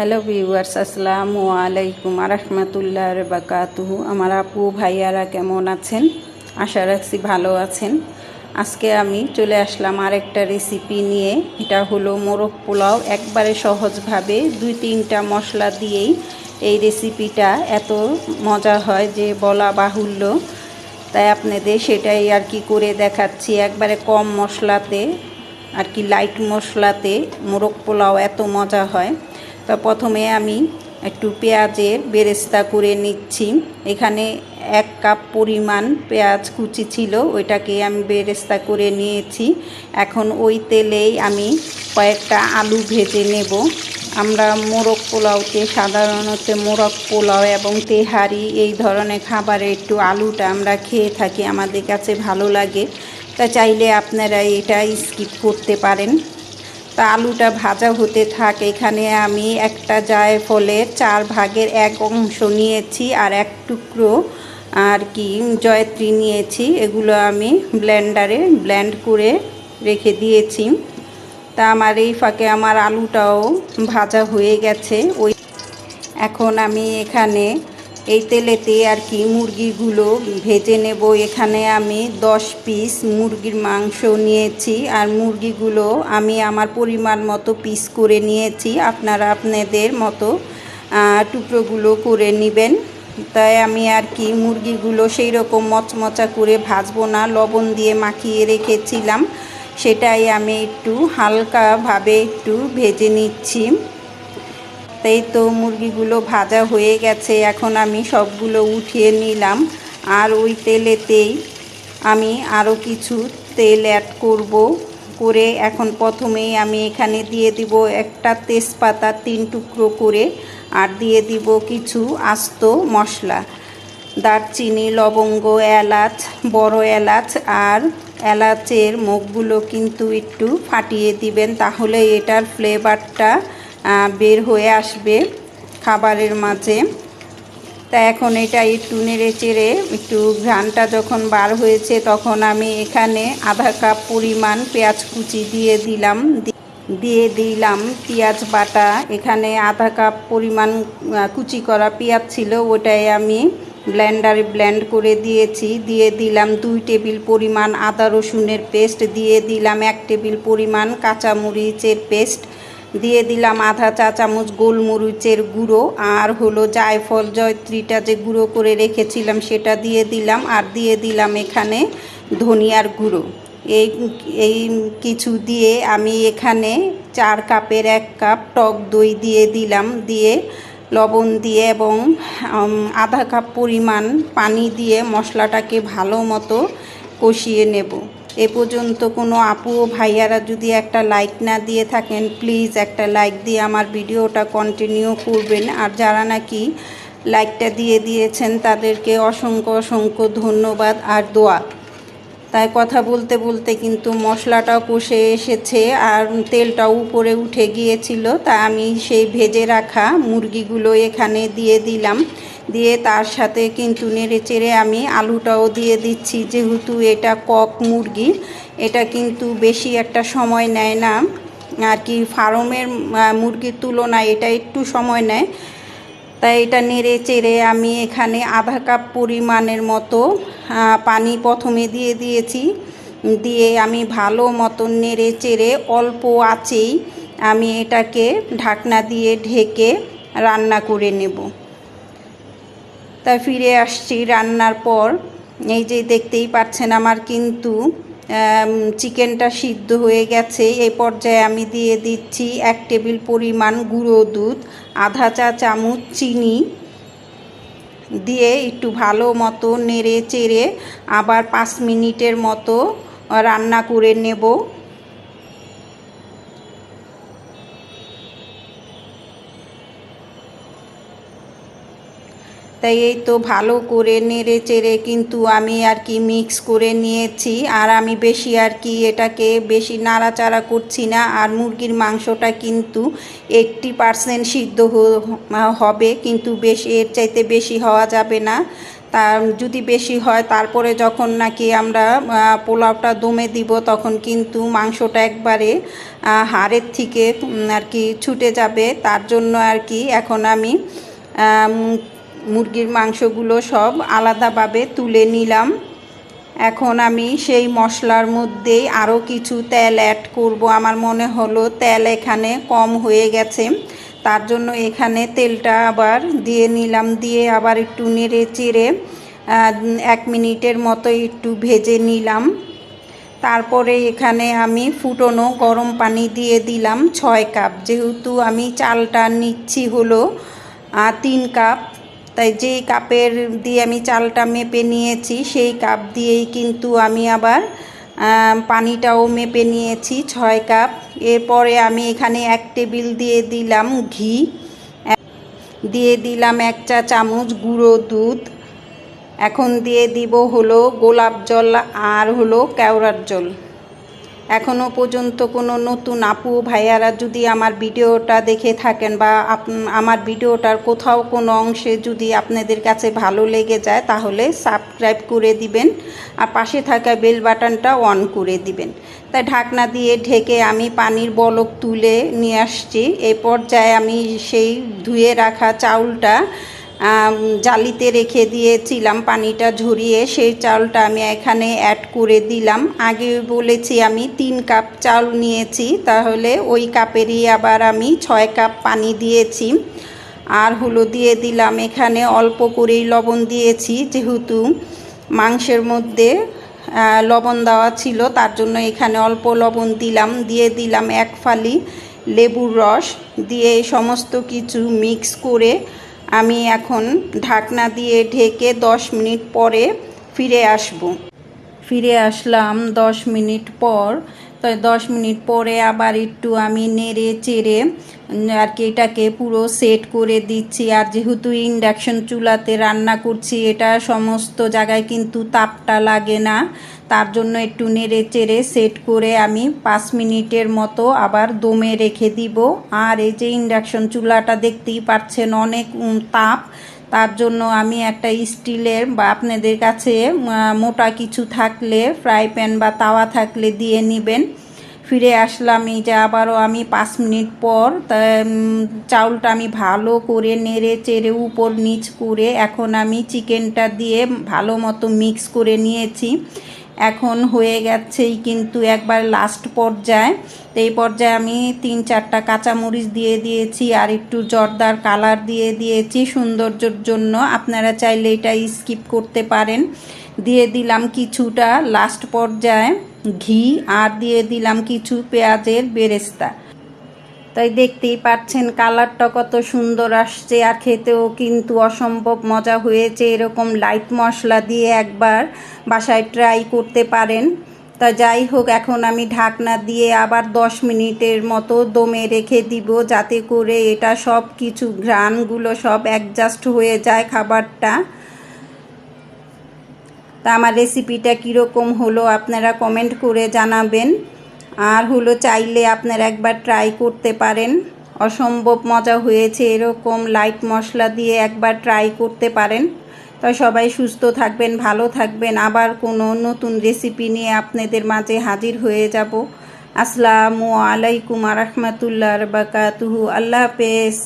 Hello viewers, আসসালামু আলাইকুম আরহামতুল্লাহ বাকাতুহু আমার আপু, ভাইয়ারা কেমন আছেন? আশা রাখছি ভালো আছেন। আজকে আমি চলে আসলাম আরেকটা রেসিপি নিয়ে। এটা হলো মোরগ পোলাও। একবারে সহজভাবে দুই তিনটা মশলা দিয়েই এই রেসিপিটা এত মজা হয় যে বলা বাহুল্য। তাই আপনাদের সেটাই আর কি করে দেখাচ্ছি। একবারে কম মশলাতে আর কি লাইট মশলাতে মোরগ পোলাও এত মজা হয়। তো প্রথমে আমি একটু পেঁয়াজের বেরেস্তা করে নিচ্ছি। এখানে এক কাপ পরিমাণ পেঁয়াজ কুচি ছিল, ওইটাকে আমি বেরেস্তা করে নিয়েছি। এখন ওই তেলেই আমি কয়েকটা আলু ভেজে নেব। আমরা মোরগ পোলাওতে সাধারণত মোরগ পোলাও এবং তেহারি এই ধরনের খাবারে একটু আলুটা আমরা খেয়ে থাকি, আমাদের কাছে ভালো লাগে। তা চাইলে আপনারা এটা স্কিপ করতে পারেন। তা আলুটা ভাজা হতে থাক। এখানে আমি একটা জায়ফলের চার ভাগের এক অংশ নিয়েছি আর এক টুকরো আর কি জয়ত্রী নিয়েছি। এগুলো আমি ব্লেন্ডারে ব্লেন্ড করে রেখে দিয়েছি। তা আমার এই ফাঁকে আমার আলুটাও ভাজা হয়ে গেছে। ওই এখন আমি এখানে এই তেলেতে আর কি মুরগিগুলো ভেজে নেব। এখানে আমি দশ পিস মুরগির মাংস নিয়েছি আর মুরগিগুলো আমি আমার পরিমাণ মতো পিস করে নিয়েছি। আপনারা আপনাদের মতো টুকরোগুলো করে নেবেন। তাই আমি আর কি মুরগিগুলো সেই রকম মচমচা করে ভাজবো না, লবণ দিয়ে মাখিয়ে রেখেছিলাম। সেটাই আমি একটু হালকাভাবে একটু ভেজে নিচ্ছি। তাই তো মুরগিগুলো ভাজা হয়ে গেছে, এখন আমি সবগুলো উঠিয়ে নিলাম। আর ওই তেলেতেই আমি আরও কিছু তেল অ্যাড করব করে এখন প্রথমেই আমি এখানে দিয়ে দিব একটা তেজপাতা তিন টুকরো করে, আর দিয়ে দিব কিছু আস্ত মশলা। দারচিনি, লবঙ্গ, এলাচ, বড় এলাচ আর এলাচের মুখগুলো কিন্তু একটু ফাটিয়ে দিবেন, তাহলে এটার ফ্লেভারটা বের হয়ে আসবে খাবারের মাঝে। তা এখন এটা একটু নেড়ে চেড়ে একটু ঘ্রানটা যখন বার হয়েছে তখন আমি এখানে আধা কাপ পরিমাণ পেঁয়াজ কুচি দিয়ে দিলাম। দিয়ে দিলাম পেঁয়াজ বাটা। এখানে আধা কাপ পরিমাণ কুচি করা পেঁয়াজ ছিল, ওটাই আমি ব্লেন্ডারে ব্লেন্ড করে দিয়েছি। দিয়ে দিলাম দুই টেবিল পরিমাণ আদা রসুনের পেস্ট। দিয়ে দিলাম এক টেবিল পরিমাণ কাঁচামরিচের পেস্ট। দিয়ে দিলাম আধা চা চামচ গোলমরিচের গুঁড়ো আর হলো জায়ফল জয়ত্রীটা যে গুঁড়ো করে রেখেছিলাম সেটা দিয়ে দিলাম আর দিয়ে দিলাম এখানে ধনিয়ার গুঁড়ো। এই এই কিছু দিয়ে আমি এখানে চার কাপের এক কাপ টক দই দিয়ে দিলাম, দিয়ে লবণ দিয়ে এবং আধা কাপ পরিমাণ পানি দিয়ে মশলাটাকে ভালো মতো কষিয়ে নেব। এ পর্যন্ত কোনো আপু ও ভাইয়ারা যদি একটা লাইক না দিয়ে থাকেন প্লিজ একটা লাইক দিয়ে আমার ভিডিওটা কন্টিনিউ করবেন। আর যারা নাকি লাইকটা দিয়ে দিয়েছেন, তাদেরকে অসংখ্য অসংখ্য ধন্যবাদ আর দোয়া। তাই কথা বলতে বলতে কিন্তু মশলাটাও কষে এসেছে আর তেলটাও উপরে উঠে গিয়েছিল। তা আমি সেই ভেজে রাখা মুরগিগুলো এখানে দিয়ে দিলাম। দিয়ে তার সাথে কিন্তু নেড়ে চেড়ে আমি আলুটাও দিয়ে দিচ্ছি। যেহেতু এটা কক মুরগি, এটা কিন্তু বেশি একটা সময় নেয় না। আর কি ফার্মের মুরগির তুলনায় এটা একটু সময় নেয়। তাই এটা নেড়ে চেড়ে আমি এখানে আধা কাপ পরিমাণের মতো পানি প্রথমে দিয়ে দিয়েছি। দিয়ে আমি ভালো মতন নেড়ে চেড়ে অল্প আছেই আমি এটাকে ঢাকনা দিয়ে ঢেকে রান্না করে নেব। তাই ফিরে আসছি রান্নার পর। এই যে দেখতেই পাচ্ছেন আমার কিন্তু চিকেনটা সিদ্ধ হয়ে গেছে। এই পর্যায়ে আমি দিয়ে দিচ্ছি এক টেবিল পরিমাণ গুঁড়ো দুধ, আধা চা চামচ চিনি দিয়ে একটু ভালো মতো নেড়ে চেড়ে আবার পাঁচ মিনিটের মতো রান্না করে নেব। তাই এই তো ভালো করে নেড়ে চেড়ে কিন্তু আমি আর কি মিক্স করে নিয়েছি। আর আমি বেশি আর কি এটাকে বেশি নাড়াচাড়া করছি না। আর মুরগির মাংসটা কিন্তু এইটটি পারসেন্ট সিদ্ধ হবে। কিন্তু বেশি, এর চাইতে বেশি হওয়া যাবে না। তা যদি বেশি হয়, তারপরে যখন নাকি আমরা পোলাওটা দমে দিব, তখন কিন্তু মাংসটা একবারে হাড়ের থেকে আর কি ছুটে যাবে। তার জন্য আর কি এখন আমি মুরগির মাংসগুলো সব আলাদাভাবে তুলে নিলাম। এখন আমি সেই মশলার মধ্যেই আরও কিছু তেল অ্যাড করব। আমার মনে হলো তেল এখানে কম হয়ে গেছে। তার জন্য এখানে তেলটা আবার দিয়ে নিলাম। দিয়ে আবার একটু নেড়ে চেড়ে এক মিনিটের মতো একটু ভেজে নিলাম। তারপরে এখানে আমি ফুটনো গরম পানি দিয়ে দিলাম ছয় কাপ। যেহেতু আমি চালটা নিচ্ছি হলো তিন কাপ। তাই যেই কাপের দিয়ে আমি চালটা মেপে নিয়েছি, সেই কাপ দিয়েই কিন্তু আমি আবার পানিটাও মেপে নিয়েছি, ছয় কাপ। এরপরে আমি এখানে এক টেবিল দিয়ে দিলাম ঘি, দিয়ে দিলাম এক চা চামচ গুঁড়ো দুধ। এখন দিয়ে দিব হলো গোলাপ জল আর হলো কেওড়ার জল। এখনও পর্যন্ত কোনো নতুন আপু ভাইয়ারা যদি আমার ভিডিওটা দেখে থাকেন বা আপ- আমার ভিডিওটার কোথাও কোনো অংশে যদি আপনাদের কাছে ভালো লেগে যায়, তাহলে সাবস্ক্রাইব করে দিবেন আর পাশে থাকা বেল বাটনটা অন করে দিবেন। তাই ঢাকনা দিয়ে ঢেকে আমি পানির বলক তুলে নিয়ে আসছি। এই পর্যায়ে আমি সেই ধুয়ে রাখা চাউলটা জালিতে রেখে দিয়েছিলাম পানিটা ঝরিয়ে। সেই চাউলটা আমি এখানে অ্যাড করে দিলাম। আগে বলেছি আমি তিন কাপ চাউল নিয়েছি, তাহলে ওই কাপেরই আবার আমি ছয় কাপ পানি দিয়েছি। আর হলো দিয়ে দিলাম, এখানে অল্প করেই লবণ দিয়েছি, যেহেতু মাংসের মধ্যে লবণ দেওয়া ছিল, তার জন্য এখানে অল্প লবণ দিলাম। দিয়ে দিলাম এক ফালি লেবুর রস। দিয়ে সমস্ত কিছু মিক্স করে আমি এখন ঢাকনা দিয়ে ঢেকে দশ মিনিট পরে ফিরে আসব। ফিরে আসলাম দশ মিনিট পর তো দশ মিনিট পরে আবার একটু আমি নেড়ে চেড়ে আর কি এটাকে পুরো সেট করে দিচ্ছি। আর যেহেতু ইন্ডাকশন চুলাতে রান্না করছি, এটা সমস্ত জায়গায় কিন্তু তাপটা লাগে না। তার জন্য একটু নেড়ে চেড়ে সেট করে আমি পাঁচ মিনিটের মতো আবার দমে রেখে দিব। আর এই যে ইন্ডাকশন চুলাটা দেখতেই পাচ্ছেন অনেক তাপ। তার জন্য আমি একটা স্টিলের বা আপনাদের কাছে মোটা কিছু থাকলে, ফ্রাই প্যান বা তাওয়া থাকলে দিয়ে নেবেন। ফিরে আসলাম, এই যে আবারও আমি পাঁচ মিনিট পর চাউলটা আমি ভালো করে নেড়ে চেড়ে উপর নিচ করে এখন আমি চিকেনটা দিয়ে ভালো মতো মিক্স করে নিয়েছি। এখন হয়ে গেছেই কিন্তু একবার লাস্ট পর্যায়ে। তো এই পর্যায়ে আমি তিন চারটা কাঁচামরিচ দিয়ে দিয়েছি আর একটু জর্দার কালার দিয়ে দিয়েছি সৌন্দর্যর জন্য। আপনারা চাইলে এটা স্কিপ করতে পারেন। দিয়ে দিলাম কিছুটা লাস্ট পর্যায়ে ঘি আর দিয়ে দিলাম কিছু পেঁয়াজের বেরেস্তা। তাই দেখতেই পাচ্ছেন কালারটা কত সুন্দর আসছে আর খেতেও কিন্তু অসম্ভব মজা হয়েছে। এরকম লাইট মশলা দিয়ে একবার বাসায় ট্রাই করতে পারেন। তা যাই হোক, এখন আমি ঢাকনা দিয়ে আবার দশ মিনিটের মতো দমে রেখে দিব যাতে করে এটা সব কিছু ঘ্রাণগুলো সব অ্যাডজাস্ট হয়ে যায় খাবারটা। তা আমার রেসিপিটা কীরকম হলো আপনারা কমেন্ট করে জানাবেন। আর হলো চাইলে আপনারা একবার ট্রাই করতে পারেন। অসম্ভব মজা হয়েছে এরকম লাইট মশলা দিয়ে একবার ট্রাই করতে পারেন। তো সবাই সুস্থ থাকবেন, ভালো থাকবেন। আবার কোনো নতুন রেসিপি নিয়ে আপনাদের মাঝে হাজির হয়ে যাব। আসসালামু আলাইকুম রহমতুল্লাহ বাকাতুহু আল্লাহ হাফেজ।